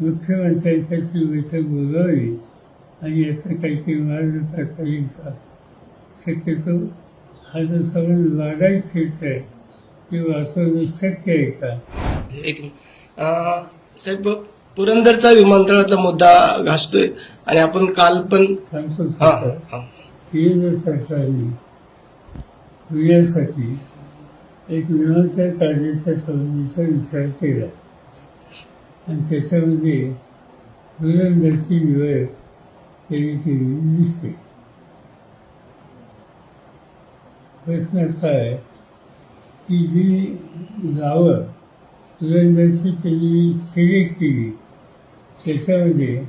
मुख्यमंत्र्यांच्याशी बैठक बोलावी आणि याचा काहीतरी मार्ग काढता येईल का शक्यतो हा जो संबंध वाढायच हेच आहे ते वाचवणं शक्य आहे का? एक साहेब पुरंदरचा विमानतळाचा मुद्दा घासतोय आणि आपण काल पण सांगतो. केंद्र सरकारने पुण्यासाठी एक विमानतळ काढण्याच्या संबंधीचा विचार केला. आणि त्याच्यामध्ये धुरंदरची निवड त्यांनी केलेली दिसते. प्रश्न असा आहे की जी गावं धुरंदरची त्यांनी सिलेक्ट केली त्याच्यामध्ये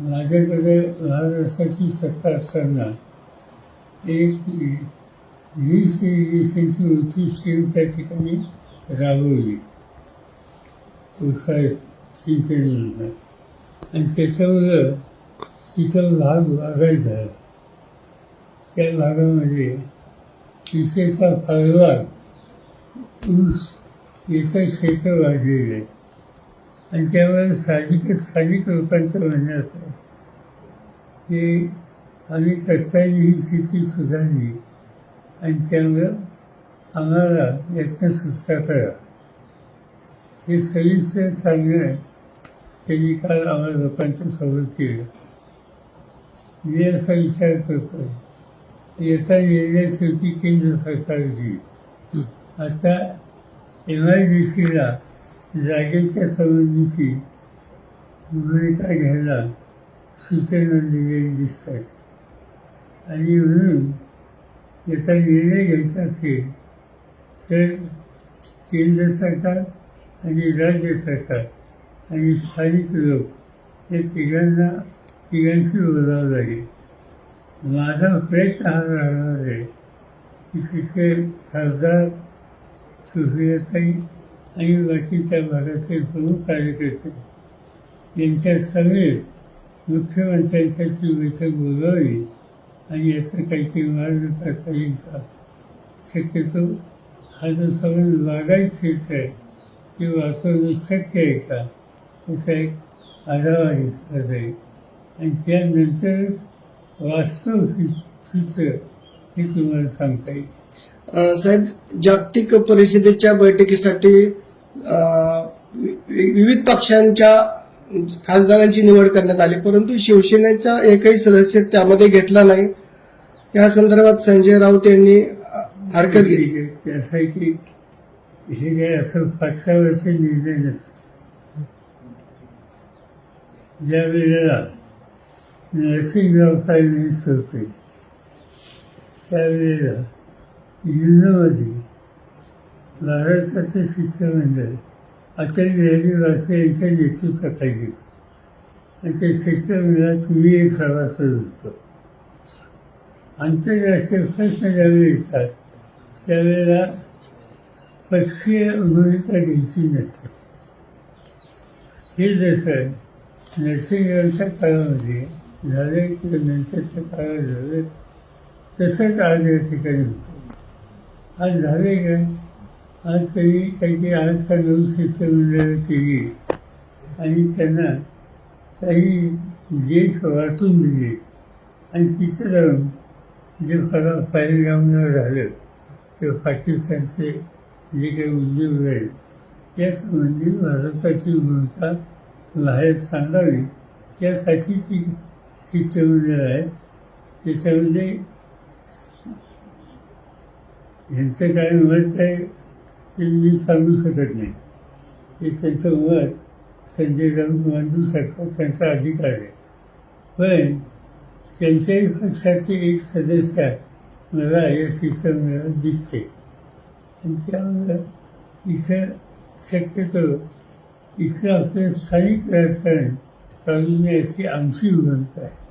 माझ्याकडे महाराष्ट्राची सत्ता असताना एक वीस इरिगेशनची मोठी स्कीम त्या ठिकाणी राबवली. विषय सिंचन योजना आणि त्याच्यावर तिथं भाग वागायचा त्या भागामध्ये तिथेचा फळबाग ऊस याचं क्षेत्र वाढलेलं आहे. आणि त्यावर साहजिकच स्थानिक लोकांचं म्हणणं असं की आम्ही कष्टाने ही शेती सुधारली. आणि त्यामुळं आम्हाला यातनं सुटका करा. हे सविस्तर सांगणं त्यांनी काल आम्हाला लोकांच्या समोर केलं मी असा विचार करतो याचा निर्णय शेवटी केंद्र सरकार घेईल आता एम आय डी सीला जागेच्या संबंधीची भूमिका घ्यायला सूचना दिलेली दिसतात. आणि म्हणून याचा निर्णय घ्यायचा असेल तर केंद्र सरकार आणि राज्य सरकार आणि स्थानिक लोक हे तिघांना तिघांशी बोलावं लागेल. माझा प्रयत्न हा राहणार आहे की तिथे खासदार सुप्रियाताई आणि बाकीच्या भागातले प्रमुख कार्यकर्ते यांच्या सगळेच मुख्यमंत्र्यांच्याशी बैठक बोलावी आणि याचं काहीतरी मार्ग करता येईल का? शक्यतो हा जो सगळं वाढायच आहे ते वाचवणं शक्य आहे का? याचा एक आढावा घेतला जाईल आणि त्यानंतरच वास्तव चित्र हे तुम्हाला सांगता येईल. साहेब जागतिक परिषदेच्या बैठकीसाठी विविध पक्षांच्या खासदारांची निवड करण्यात आली. परंतु शिवसेनेचा एकही सदस्य त्यामध्ये घेतला नाही. या संदर्भात संजय राऊत यांनी हरकत घेतली. असं की हे काय असं पक्षावरचे निर्णय नसतात ज्या वेळेला नरसिंहराव फायनान्स होते त्यावेळेला युनोमध्ये महाराष्ट्राचे शिक्षणमंडळ अटल बिहारी वाजपेयी यांच्या नेतृत्वाखाली। घेतलं आणि त्या शिक्षणमंडळात मी एक सभासद होतो आंतरराष्ट्रीय प्रश्न ज्यावेळी येतात त्यावेळेला पक्षीय भूमिका घ्यायची नसते हे जसं नरसिंहरावच्या काळामध्ये झालं किंवा नंतरच्या काळात झालं तसंच आज या ठिकाणी होतं आज झाले काय आज तरी काही आठ का नऊ शिष्टमंडळं केली आणि त्यांना काही देश वाटून दिले आणि तिथं जाऊन जे मला पहिलगामनं झालं ते पाकिस्तानचे जे काही उद्योग आहेत. यासंबंधी म्हणजे भारताची भूमिका बाहेर सांगावी त्यासाठी ती शिष्टमंडळ आहे. त्याच्यामध्ये यांचं काय मत आहे ते मी सांगू शकत नाही. ते त्यांचं मत संजय राऊत मांडू शकतात त्यांचा अधिकार आहे. पण त्यांच्याही पक्षाचे एक सदस्य मला या शिष्टमंडळात दिसते. आणि इतर शक्यतो इथलं आपलं स्थानिक राजकारण चालू नये अशी आमची विनंती आहे